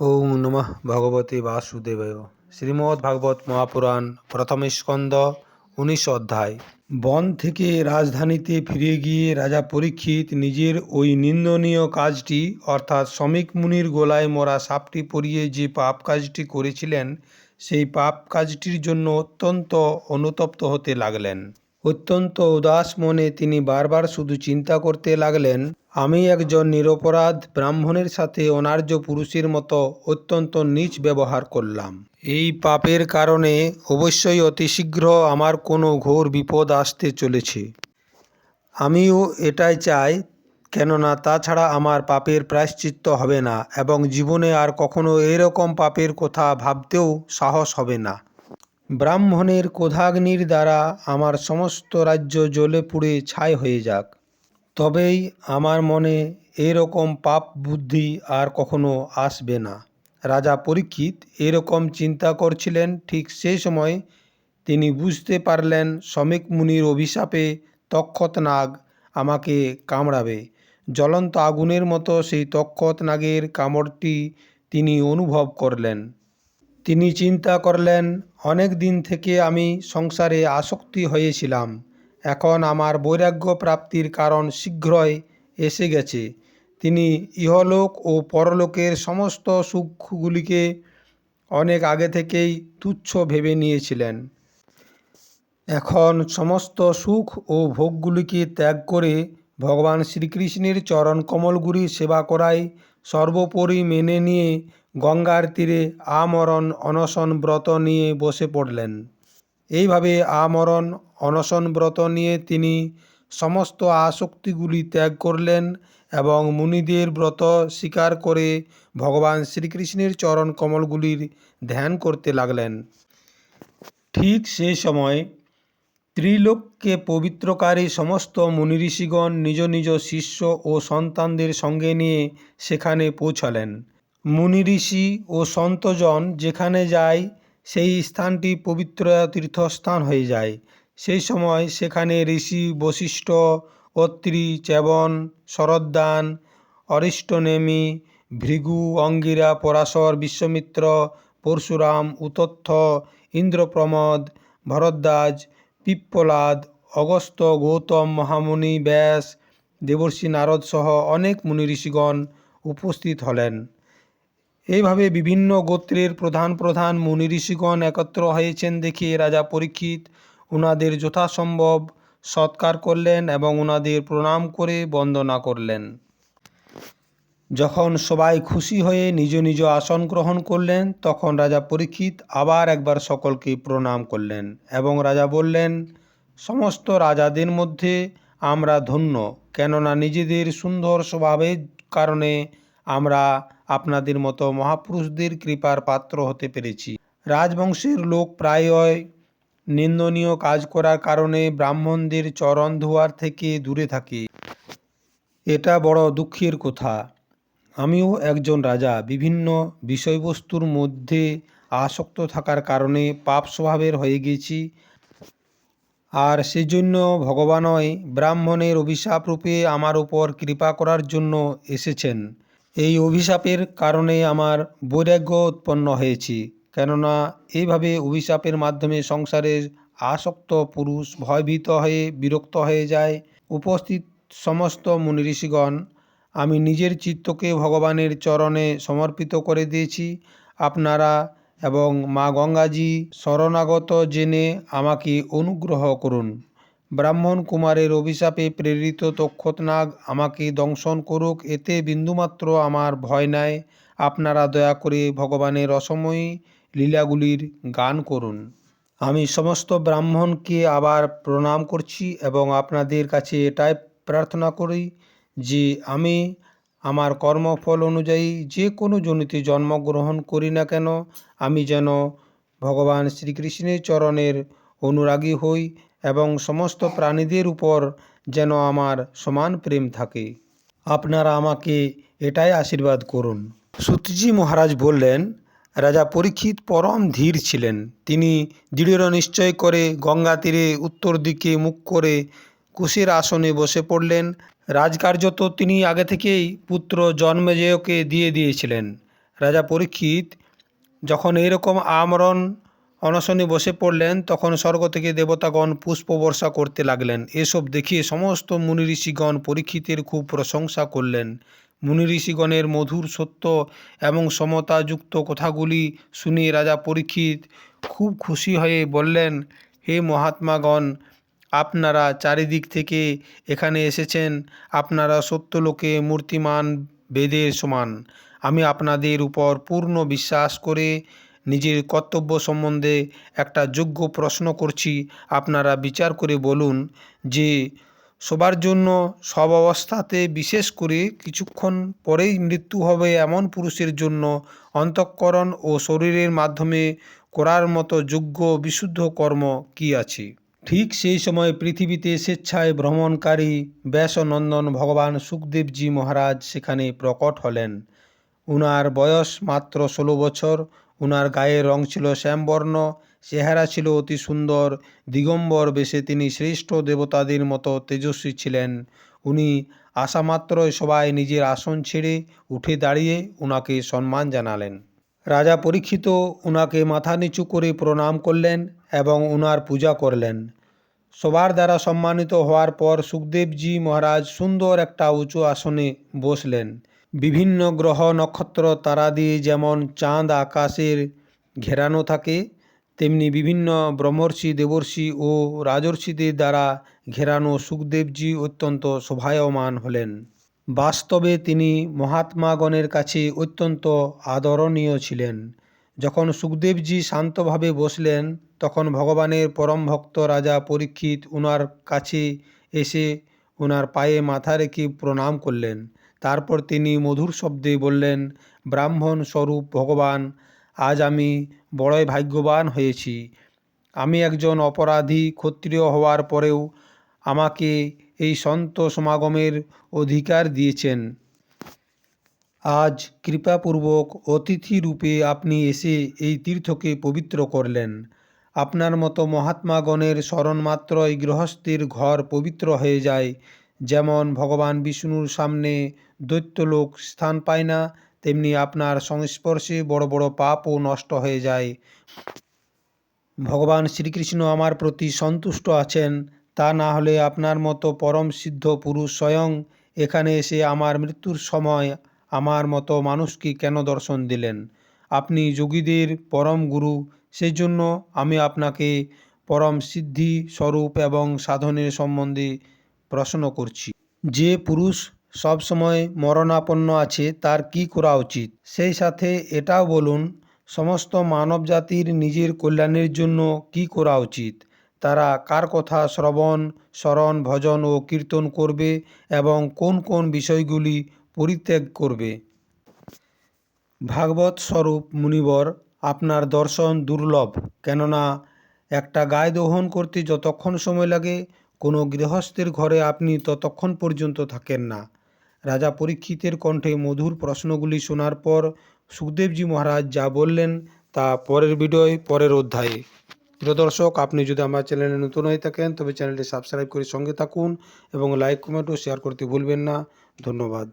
ওম নমঃ ভগবতে বাসুদেবায়। শ্রীমদ্ ভাগবত মহাপুরাণ, প্রথম স্কন্দ, উনিশ অধ্যায়। বন থেকে রাজধানীতে ফিরে গিয়ে রাজা পরীক্ষিত নিজের ওই নিন্দনীয় কাজটি, অর্থাৎ শ্রমিক মুনির গোলায় মরা সাপটি পরিয়ে যে পাপ কাজটি করেছিলেন, সেই পাপ কাজটির জন্য অত্যন্ত অনুতপ্ত হতে লাগলেন। অত্যন্ত উদাস মনে তিনি বারবার শুধু চিন্তা করতে লাগলেন, আমি একজন নিরপরাধ ব্রাহ্মণের সাথে অনার্য পুরুষের মতো অত্যন্ত নীচ ব্যবহার করলাম। এই পাপের কারণে অবশ্যই অতি শীঘ্র আমার কোনো ঘোর বিপদ আসতে চলেছে। আমিও এটাই চাই, কেননা তাছাড়া আমার পাপের প্রায়শ্চিত্ত হবে না এবং জীবনে আর কখনো এরকম পাপের কথা ভাবতেও সাহস হবে না। ব্রাহ্মণের কোধাগ্নির দ্বারা আমার সমস্ত রাজ্য জ্বলে পুড়ে ছাই হয়ে যাক। তবেই আমার মনে এরকম পাপ বুদ্ধি আর কখনো আসবে না। রাজা পরীক্ষিত এরকম চিন্তা করছিলেন, ঠিক সেই সময় তিনি বুঝতে পারলেন, শ্রমিক মুনির অভিশাপে তক্ষত নাগ আমাকে কামড়াবে। জ্বলন্ত আগুনের মতো সেই তক্ষত নাগের কামড়টি তিনি অনুভব করলেন। তিনি চিন্তা করলেন, অনেক দিন থেকে আমি সংসারে আসক্তি হয়েছিলাম। এখন আমার বৈরাগ্য প্রাপ্তির কারণ শীঘ্রই এসে গেছে। তিনি ইহলোক ও পরলোকের সমস্ত সুখগুলিকে অনেক আগে থেকেই তুচ্ছ ভেবে নিয়েছিলেন। এখন সমস্ত সুখ ও ভোগগুলিকে ত্যাগ করে ভগবান শ্রীকৃষ্ণের চরণ কমলগুলি সেবা করাই সর্বোপরি মেনে নিয়ে গঙ্গার তীরে আমরণ অনশন ব্রত নিয়ে বসে পড়লেন। এইভাবে আমরণ অনশন ব্রত নিয়ে তিনি সমস্ত আসক্তিগুলি ত্যাগ করলেন এবং মুনিদের ব্রত স্বীকার করে ভগবান শ্রীকৃষ্ণের চরণ কমলগুলির ধ্যান করতে লাগলেন। ঠিক সেই সময় ত্রিলোককে পবিত্রকারী সমস্ত মুনিঋষিগণ নিজ নিজ শিষ্য ও সন্তানদের সঙ্গে নিয়ে সেখানে পৌঁছালেন। মুনিঋষি ও সন্তজন যেখানে যায়, সেই স্থানটি পবিত্র তীর্থস্থান হয়ে যায়। সেই সময় সেখানে ঋষি বশিষ্ঠ, অত্রি, চ্যবন শরদ্দান অরিষ্টনেমি ভৃগু, অঙ্গিরা, পরাশর, বিশ্বমিত্র, পরশুরাম, উতথ্য, ইন্দ্রপ্রমদ, ভরদ্বাজ, পিপ্পলাদ, অগস্ত্য, গৌতম, মহামুনি, ব্যাস, দেবর্ষি নারদ সহ অনেক মুনি ঋষিগণ উপস্থিত হলেন। এইভাবে বিভিন্ন গোত্রের প্রধান প্রধান মুনি ঋষিগণ একত্র হয়েছেন দেখে রাজা পরীক্ষিত। ওনাদের যথাসম্ভব সৎকার করলেন এবং ওনাদের প্রণাম করে বন্দনা করলেন। যখন সবাই খুশি হয়ে নিজ নিজ আসন গ্রহণ করলেন, তখন রাজা পরীক্ষিত আবার একবার সকলকে প্রণাম করলেন এবং রাজা বললেন, সমস্ত রাজাদের মধ্যে আমরা ধন্য, কেননা নিজেদের সুন্দর স্বভাবের কারণে আমরা আপনাদের মতো মহাপুরুষদের কৃপার পাত্র হতে পেরেছি। রাজবংশের লোক প্রায়ই নিন্দনীয় কাজ করার কারণে ব্রাহ্মণদের চরণ ধোয়ার থেকে দূরে থাকে। এটা বড় দুঃখের কথা। আমিও একজন রাজা। বিভিন্ন বিষয়বস্তুর মধ্যে আসক্ত থাকার কারণে পাপ স্বভাবের হয়ে গেছি। আর সেজন্য ভগবানই ব্রাহ্মণের অভিশাপ রূপে আমার উপর কৃপা করার জন্য এসেছেন। এই অভিশাপের কারণে আমার বৈরাগ্য উৎপন্ন হয়েছে। কেননা, এইভাবে অভিশাপের মাধ্যমে সংসারের আসক্ত পুরুষ ভয়ভীত হয়ে বিরক্ত হয়ে যায় উপস্থিত সমস্ত মুনি ঋষিগণ আমি নিজের চিত্তকে ভগবানের চরণে সমর্পিত করে দিয়েছি। আপনারা এবং মা গঙ্গাজি শরণাগত জেনে আমাকে অনুগ্রহ করুন। ব্রাহ্মণ কুমারের অভিশাপে প্রেরিত তক্ষতনাগ আমাকে দংশন করুক, এতে বিন্দুমাত্র আমার ভয় নাই। আপনারা দয়া করে ভগবানের অসময়ী লীলাগুলির গান করুন। আমি সমস্ত ব্রাহ্মণকে আবার প্রণাম করছি এবং আপনাদের কাছে এটাই প্রার্থনা করি যে আমি আমার কর্মফল অনুযায়ী যে কোনো জনিতে জন্মগ্রহণ করি না কেন, আমি যেন ভগবান শ্রীকৃষ্ণের চরণের অনুরাগী হই এবং সমস্ত প্রাণীদের উপর যেন আমার সমান প্রেম থাকে। আপনারা আমাকে এটাই আশীর্বাদ করুন। সুতজি মহারাজ বললেন, রাজা পরীক্ষিত পরম ধীর ছিলেন। তিনি দৃঢ় নিশ্চয় করে গঙ্গা তীরে উত্তর দিকে মুখ করে কুশের আসনে বসে পড়লেন। রাজকার্য তো তিনি আগে থেকেই পুত্র জন্মেজয়কে দিয়ে দিয়েছিলেন। রাজা পরীক্ষিত যখন এইরকম আমরণ অনশনে বসে পড়লেন, তখন স্বর্গ থেকে দেবতাগণ পুষ্প বর্ষা করতে লাগলেন। এসব দেখে সমস্ত মুনি ঋষিগণ পরীক্ষিতের খুব প্রশংসা করলেন। মুনি ঋষিগণের মধুর সত্য এবং সমতাযুক্ত কথাগুলি শুনে রাজা পরীক্ষিত খুব খুশি হয়ে বললেন, হে মহাত্মাগণ, আপনারা চারিদিক থেকে এখানে এসেছেন। আপনারা সত্যলোকে মূর্তিমান বেদের সমান। আমি আপনাদের উপর পূর্ণ বিশ্বাস করে নিজের কর্তব্য সম্বন্ধে একটা যোগ্য প্রশ্ন করছি। আপনারা বিচার করে বলুন যে সবার জন্য সব অবস্থাতে বিশেষ করে কিছুক্ষণ পরেই মৃত্যু হবে এমন পুরুষের জন্য অন্তঃকরণ ও শরীরের মাধ্যমে করার মতো যোগ্য বিশুদ্ধ কর্ম কি আছে? ঠিক সেই সময় পৃথিবীতে স্বেচ্ছায় ভ্রমণকারী ব্যাসনন্দন ভগবান সুখদেবজি মহারাজ সেখানে প্রকট হলেন। উনার বয়স মাত্র ষোলো বছর। উনার গায়ের রং ছিল শ্যামবর্ণ, চেহারা ছিল অতি সুন্দর, দিগম্বর বেশে তিনি শ্রেষ্ঠ দেবতাদের মতো তেজস্বী ছিলেন। উনি আসামাত্রই সবাই নিজের আসন ছেড়ে উঠে দাঁড়িয়ে উনাকে সম্মান জানালেন। রাজা পরীক্ষিত উনাকে মাথা নিচু করে প্রণাম করলেন এবং উনার পূজা করলেন। সবার দ্বারা সম্মানিত হওয়ার পর সুখদেবজি মহারাজ সুন্দর একটা উঁচু আসনে বসলেন। বিভিন্ন গ্রহ, নক্ষত্র তারা দিয়ে যেমন চাঁদ, আকাশের ঘেরানো থাকে, তেমনি বিভিন্ন ব্রহ্মর্ষি, দেবর্ষি ও রাজর্ষিদের দ্বারা ঘেরানো সুখদেবজি অত্যন্ত শোভায়মান হলেন। বাস্তবে তিনি মহাত্মাগণের কাছে অত্যন্ত আদরণীয় ছিলেন। যখন সুখদেবজি শান্তভাবে বসলেন, তখন ভগবানের পরম ভক্ত রাজা পরীক্ষিত ওনার কাছে এসে ওনার পায়ে মাথা রেখে প্রণাম করলেন। তারপর তিনি মধুর শব্দে বললেন, ব্রাহ্মণ স্বরূপ ভগবান, আজ আমি বড়ই ভাগ্যবান হয়েছি। আমি একজন অপরাধী ক্ষত্রিয় হওয়ার পরেও আমাকে এই সন্ত সমাগমের অধিকার দিয়েছেন। আজ কৃপাপূর্বক অতিথি রূপে আপনি এসে এই তীর্থকে পবিত্র করলেন। আপনার মতো মহাত্মাগণের স্মরণমাত্রই গৃহস্থের ঘর পবিত্র হয়ে যায়। যেমন ভগবান বিষ্ণুর সামনে দৈত্যলোক স্থান পায় না, তেমনি আপনার সংস্পর্শে বড় বড় পাপও নষ্ট হয়ে যায়। ভগবান শ্রীকৃষ্ণ আমার প্রতি সন্তুষ্ট আছেন, তা না হলে আপনার মতো পরম সিদ্ধ পুরুষ স্বয়ং এখানে এসে আমার মৃত্যুর সময় আমার মতো মানুষকে কেন দর্শন দিলেন? আপনি যোগীদের পরম গুরু সেই জন্য আমি আপনাকে পরম সিদ্ধি স্বরূপ এবং সাধনের সম্বন্ধে প্রশ্ন করছি। যে পুরুষ সবসময় মরণাপন্ন আছে, তার কি করা উচিত? সেই সাথে এটাও বলুন, সমস্ত মানব জাতির নিজের কল্যাণের জন্য কি করা উচিত? তারা কার কথা শ্রবণ, স্মরণ, ভজন ও কীর্তন করবে এবং কোন কোন বিষয়গুলি পরিত্যাগ করবে? ভাগবত স্বরূপ মুনিবর, আপনার দর্শন দুর্লভ। কেননা, একটা গায়ে দহন করতে যতক্ষণ সময় লাগে কোনো গৃহস্থের ঘরে আপনি ততক্ষণ পর্যন্ত থাকেন না। রাজা পরীক্ষিতের কণ্ঠে মধুর প্রশ্নগুলি শোনার পর সুখদেবজি মহারাজ যা বললেন তা পরের ভিডিওয়, পরের অধ্যায়ে। প্রিয় দর্শক, আপনি যদি আমার চ্যানেলে নতুন হয়ে থাকেন, তবে চ্যানেলটি সাবস্ক্রাইব করে সঙ্গে থাকুন এবং লাইক, কমেন্ট ও শেয়ার করতে ভুলবেন না। ধন্যবাদ।